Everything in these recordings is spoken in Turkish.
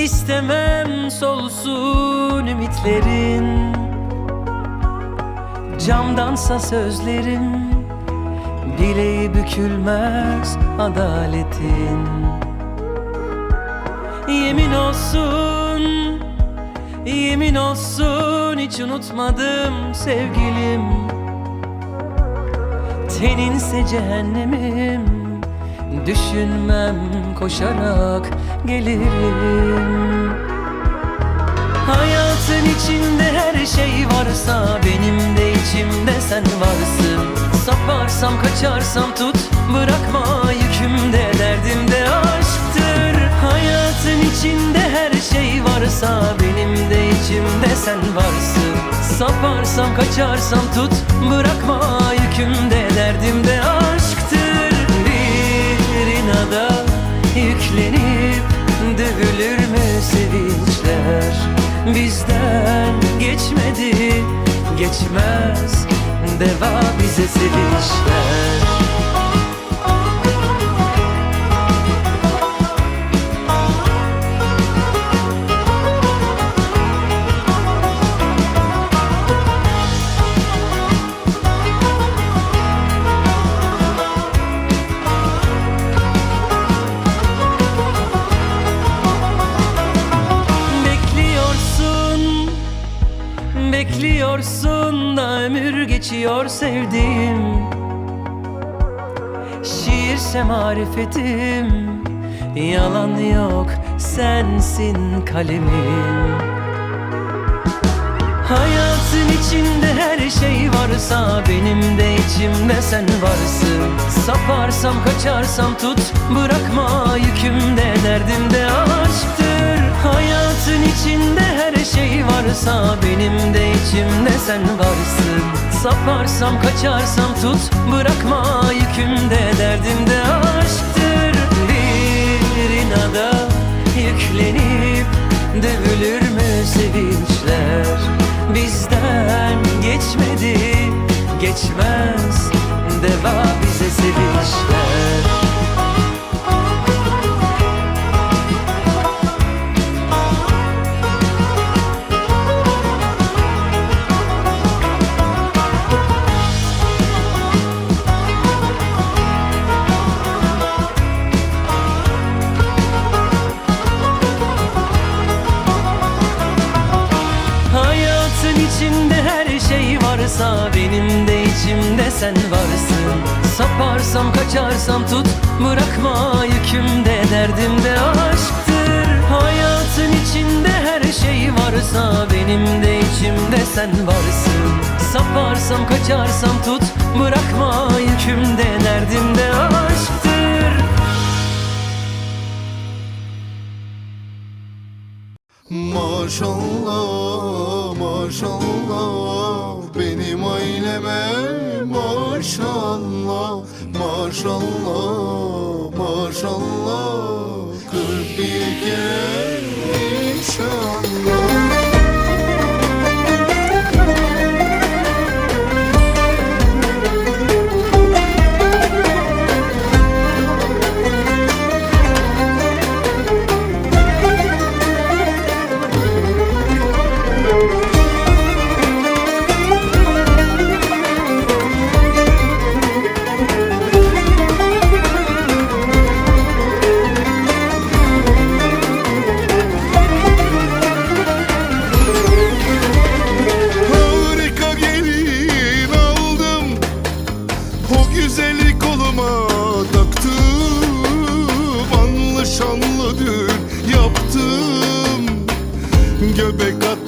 istemem solsun ümitlerin. Camdansa sözlerim Bileği bükülmez adaletin. Yemin olsun Yemin olsun hiç unutmadım sevgilim. Teninse cehennemim Düşünmem koşarak gelirim. Hayatın içinde her şey varsa Benim de içimde sen varsın. Saparsam kaçarsam tut Bırakma yükümde. Derdimde aşktır. Hayatın içinde her şey varsa Benim de içimde sen varsın. Saparsam kaçarsam tut Bırakma yükümde. Derdimde aşktır İnada yüklenip Dövülür mü sevinçler? Bizden geçmedi Geçmez Deva bize sevinçler geçiyor sevdiğim. Şiirse marifetim Yalan yok sensin kalemim. Hayatın içinde her şey varsa Benim de içimde sen varsın. Saparsam kaçarsam tut Bırakma yükümde derdimde aşktır Hayatın içinde her şey varsa Benim de içimde sen varsın. Saparsam kaçarsam tut Bırakma yükümde. Derdimde aşktır Bir inada yüklenip Dövülür mü sevinçler? Bizden geçmedi Geçmez Deva bize sevinçler sen varsın. Saparsam kaçarsam tut Bırakma yükümde derdimde aşktır. Hayatın içinde her şey varsa Benim de içimde sen varsın. Saparsam kaçarsam tut Bırakma yükümde derdimde aşktır Maşallah maşallah. Benim aileme maşallah maşallah maşallah big cut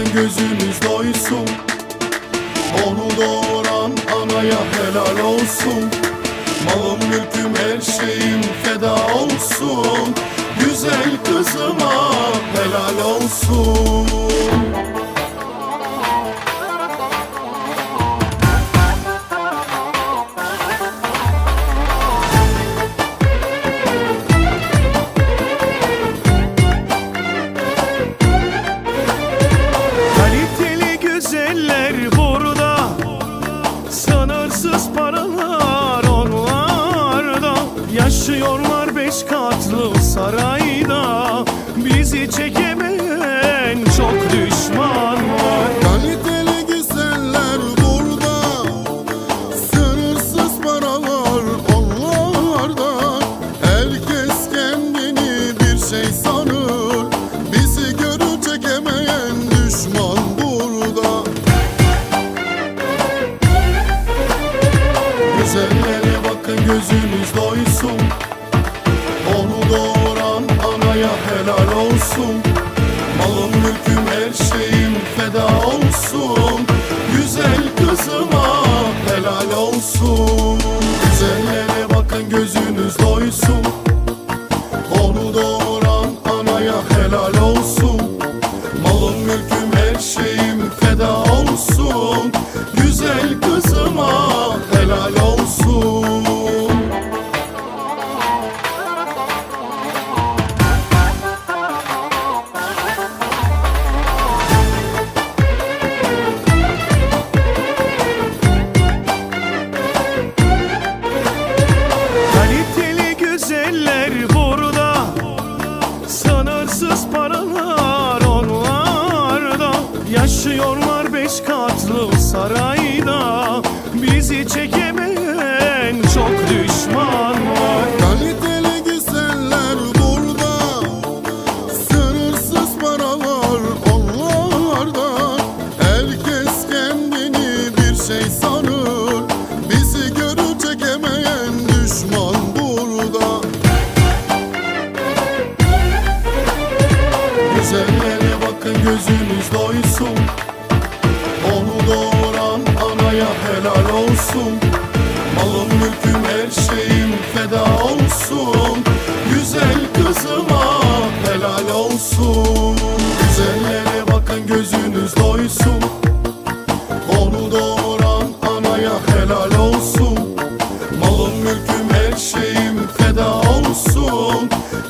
Aydın gözümüz doysun. Onu doğuran anaya helal olsun. Malım mülküm her şeyim feda olsun. Güzel kızıma helal olsun. dilimiz doysun. Onu doğuran anaya helal olsun. Malım mülküm her şeyim feda olsun. Güzel kızıma helal olsun. Güzellere bakan gözünüz doysun.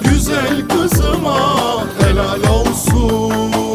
Güzel kızıma helal olsun.